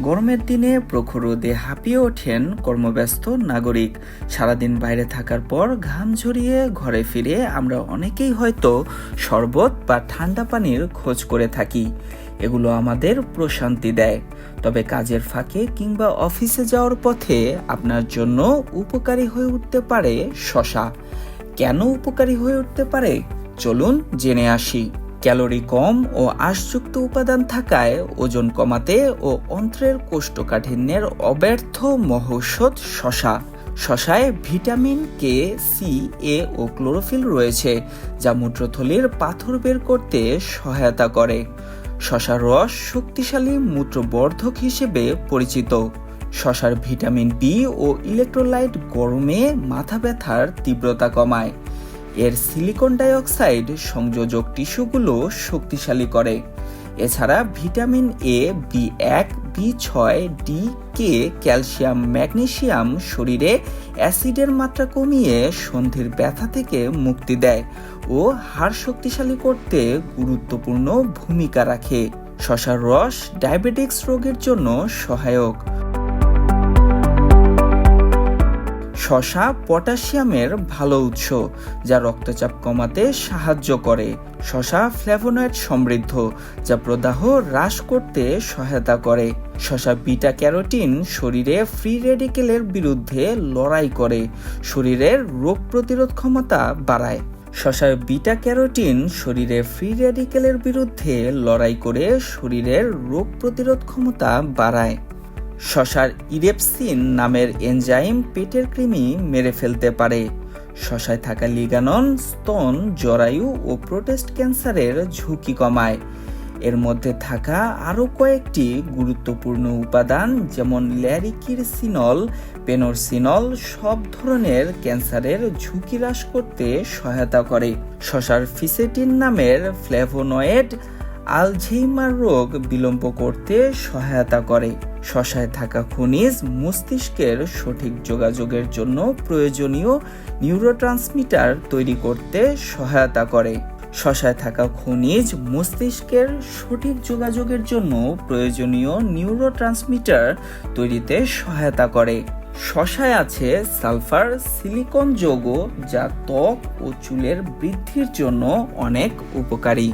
গরমের দিনে প্রখর রোদে হাঁপিয়ে ওঠেন কর্মব্যস্ত নাগরিক। সারাদিন বাইরে থাকার পর ঘাম ঝরিয়ে ঘরে ফিরে আমরা অনেকেই হয়তো শরবত বা ঠান্ডা পানির খোঁজ করে থাকি। এগুলো আমাদের প্রশান্তি দেয়। তবে কাজের ফাঁকে কিংবা অফিসে যাওয়ার পথে আপনার জন্য উপকারী হয়ে উঠতে পারে শশা। কেন উপকারী হয়ে উঠতে পারে? চলুন জেনে আসি। ক্যালোরি কম ও আশযুক্ত উপাদান থাকায় ওজন কমাতে ও অন্ত্রের কোষ্ঠকাঠিন্যের অব্যর্থ মহৌষধ শশা। শশায় ভিটামিন কে সি এ ও ক্লোরোফিল রয়েছে, যা মূত্রথলির পাথর বের করতে সহায়তা করে। শশার রস শক্তিশালী মূত্রবর্ধক হিসেবে পরিচিত। শশার ভিটামিন বি ও ইলেকট্রোলাইট গরমে মাথা ব্যথার তীব্রতা কমায়। এর সিলিকন ডাইঅক্সাইড সংযোজক টিস্যুগুলো শক্তিশালী করে। এছাড়া ভিটামিন এ বি এক বি ছয় ডি কে ক্যালসিয়াম ম্যাগনেসিয়াম শরীরে অ্যাসিডের মাত্রা কমিয়ে সন্ধির ব্যথা থেকে মুক্তি দেয় ও হাড় শক্তিশালী করতে গুরুত্বপূর্ণ ভূমিকা রাখে। শশার রস ডায়াবেটিক্স রোগের জন্য সহায়ক। শশা পটাশিয়ামের ভালো উৎস, যা রক্তচাপ কমাতে সাহায্য করে। শশা ফ্ল্যাভোনয়েড সমৃদ্ধ, যা প্রদাহ হ্রাস করতে সহায়তা করে। শশা বিটা ক্যারোটিন শরীরে ফ্রি রেডিকেলের বিরুদ্ধে লড়াই করে, শরীরের রোগ প্রতিরোধ ক্ষমতা বাড়ায়। শশার বিটা ক্যারোটিন শরীরে ফ্রি রেডিকেলের বিরুদ্ধে লড়াই করে শরীরের রোগ প্রতিরোধ ক্ষমতা বাড়ায়। শশার ইরেপসিন নামের এনজাইম পেটের কৃমি মেরে ফেলতে পারে। শশায় থাকা লিগানন, স্তন, জরায়ু ও প্রোটেস্ট ক্যান্সারের ঝুঁকি কমায়। এর মধ্যে থাকা আরও কয়েকটি গুরুত্বপূর্ণ উপাদান যেমন ল্যারিকিরসিনল, পেনোরসিনল সব ধরনের ক্যান্সারের ঝুঁকি হ্রাস করতে সহায়তা করে। শশার ফিসেটিন নামের ফ্লেভোনয়েড আলঝেইমার রোগ বিলম্ব করতে সহায়তা করে। শশায় থাকা খনিজ মস্তিষ্কের সঠিক যোগাযোগের জন্য প্রয়োজনীয় নিউরোট্রান্সমিটার তৈরি করতে সহায়তা করে। শশায় থাকা খনিজ মস্তিষ্কের সঠিক যোগাযোগের জন্য প্রয়োজনীয় নিউরোট্রান্সমিটার তৈরিতে সহায়তা করে। শশায় আছে সালফার সিলিকন যৌগ যা ত্বক ও চুলের বৃদ্ধির জন্য অনেক উপকারী।